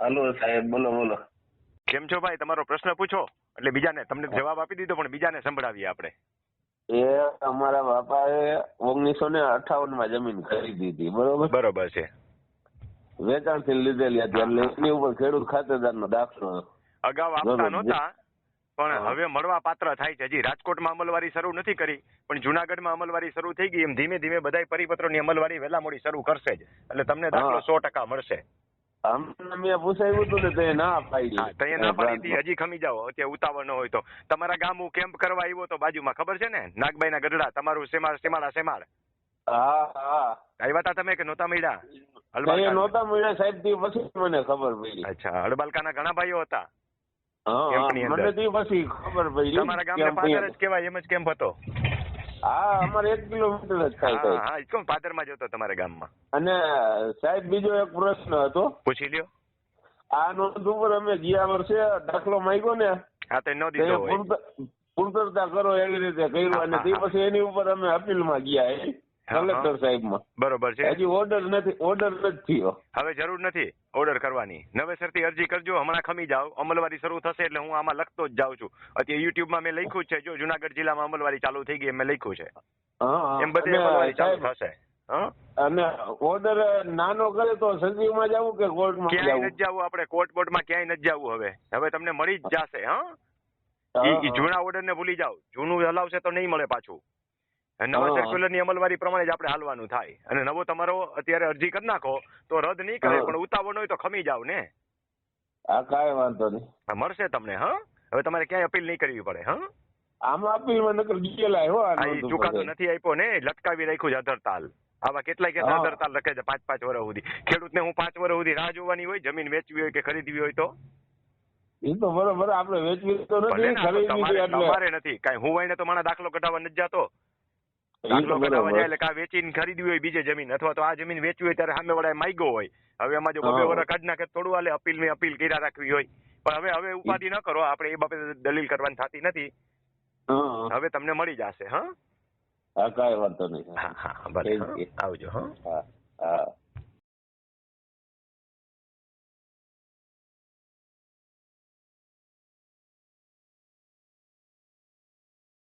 હાલો સાહેબ બોલો બોલો. કેમ છો ભાઈ? તમારો પ્રશ્ન પૂછો. એટલે બીજાને તમને જવાબ આપી દીધો પણ બીજાને સંભળાવીએ આપણે. એ અમારા બાપાએ ઓગણીસો ને અઠાવનમાં જમીન ખરીદી હતી બરોબર? બરોબર છે. વેચાણથી લીધેલી હતી એટલે એની ઉપર ખેડૂત ખાતેદાર નો દાખલો અગાઉ આપતા. નહોતા પણ હવે મળવા પાત્ર થાય છે. હજી રાજકોટમાં અમલવારી શરૂ નથી કરી પણ જુનાગઢમાં અમલવારી શરૂ થઈ ગઈ. એમ ધીમે ધીમે બધા પરિપત્રોની અમલવારી વહેલા મોડી શરૂ કરશે જ. એટલે તમને દાખલો સો ટકા મળશે. હજી ખમી જાઓ. અત્યારે ઉતાવળ ન હોય તો. તમારા ગામ હું કેમ્પ કરવા આવ્યો તો બાજુમાં ખબર છે ને? નાગભાઈ ના ગઢડા. તમારું સેમાળ સેમાળા સેમાળ. આવ્યા તમે કે નહોતા મળ્યા? તો એ હળબાલકા નહોતા મળ્યા સાહેબથી પછી મને ખબર પડી. અચ્છા હળબાલકાના ઘણા ભાઈઓ હતા. મને પછી ખબર પડી. તમારા કેમ પાદર જ કેવાય એમ જ કેમ્પ હતો? હા અમારે એક કિલોમીટર જ થાય હા સાહેબ. હા ઈ પાદરમાં જ હતો તમારા ગામમાં? અને સાહેબ બીજો એક પ્રશ્ન હતો. પૂછી લ્યો. આ નોંધ ઉપર અમે ગયા વર્ષે દાખલો માંગ્યો ને હા તો ન દીધો હોય. પૂરતા- પૂરતા કરો એવી રીતે કર્યું અને તે પછી એની ઉપર અમે અપીલમાં ગયા. કલેક્ટર સાહેબમાં. બરોબર છે. હજી ઓર્ડર નથી ઓર્ડર નથી થયો. હવે જરૂર નથી ઓર્ડર કરવાની. નવેસરથી અરજી કરજો હમણાં ખમી જાઓ. અમલવારી શરૂ થશે એટલે હું આમાં લખતો જ જાઉં છું. અત્યારે યુટ્યુબમાં મેં લખ્યું છે જો જુનાગઢ જિલ્લામાં અમલવારી ચાલુ થઈ ગઈ મેં લખ્યું છે. એમ બધી અમલવારી ચાલુ થશે. હા? અને ઓર્ડર નાનો કરે તો સચિવમાં જવું કે કોર્ટમાં ક્યાંય નથી જવું આપણે કોર્ટ બોર્ડમાં ક્યાંય નથી જવું હવે. હવે તમને મળી જ જશે હા. જૂના ઓર્ડર ને ભૂલી જાઓ. જૂનું હલાવશે તો નહીં મળે પાછું. નવા સર્ક્યુલરની અમલવારી પ્રમાણે જ આપણે હાલવાનું થાય. અને નવો તમારો અત્યારે અરજી કરી નાખો તો રદ નહીં કરે પણ ઉતાવળ હોય તો ખમી જાવ ને. હા કાંઈ વાંધો નહીં. મળશે તમને હા? હવે તમારે ક્યાંય અપીલ નહીં કરવી પડે હા? આમાં અપીલમાં નકર ગયેલા હો. ચુકાદો નથી આપ્યો ને લટકાવી રાખ્યું છે અધરતાલ આવા કેટલાય કેસ અધરતાલ લખે છે પાંચ પાંચ વર્ષ સુધી. ખેડૂતને હું પાંચ વર્ષ સુધી રાહ જોવાની હોય જમીન વેચવી હોય કે ખરીદવી હોય તો? એ તો બરોબર આપણે વેચવી તો નથી તમારે નથી. કાંઈ હું હોય ને તો મારા દાખલો કઢાવવા નથી જાતો. વેચીને ખરીદવી હોય બીજે જમીન અથવા તો આ જમીન વેચવી હોય ત્યારે સામે વાળા માગ્યો હોય. હવે એમાં જો બબે. વર્ષ કાઢી નાખે થોડું હાલે અપીલ મેં અપીલ કર્યા રાખવી હોય. પણ હવે હવે ઉપાધિ ન કરો આપણે એ બાબતે દલીલ કરવાની થતી નથી. હવે તમને મળી જશે હા? હા કાંઈ વાંધો નહીં. હા હા ભલે. આવજો હા.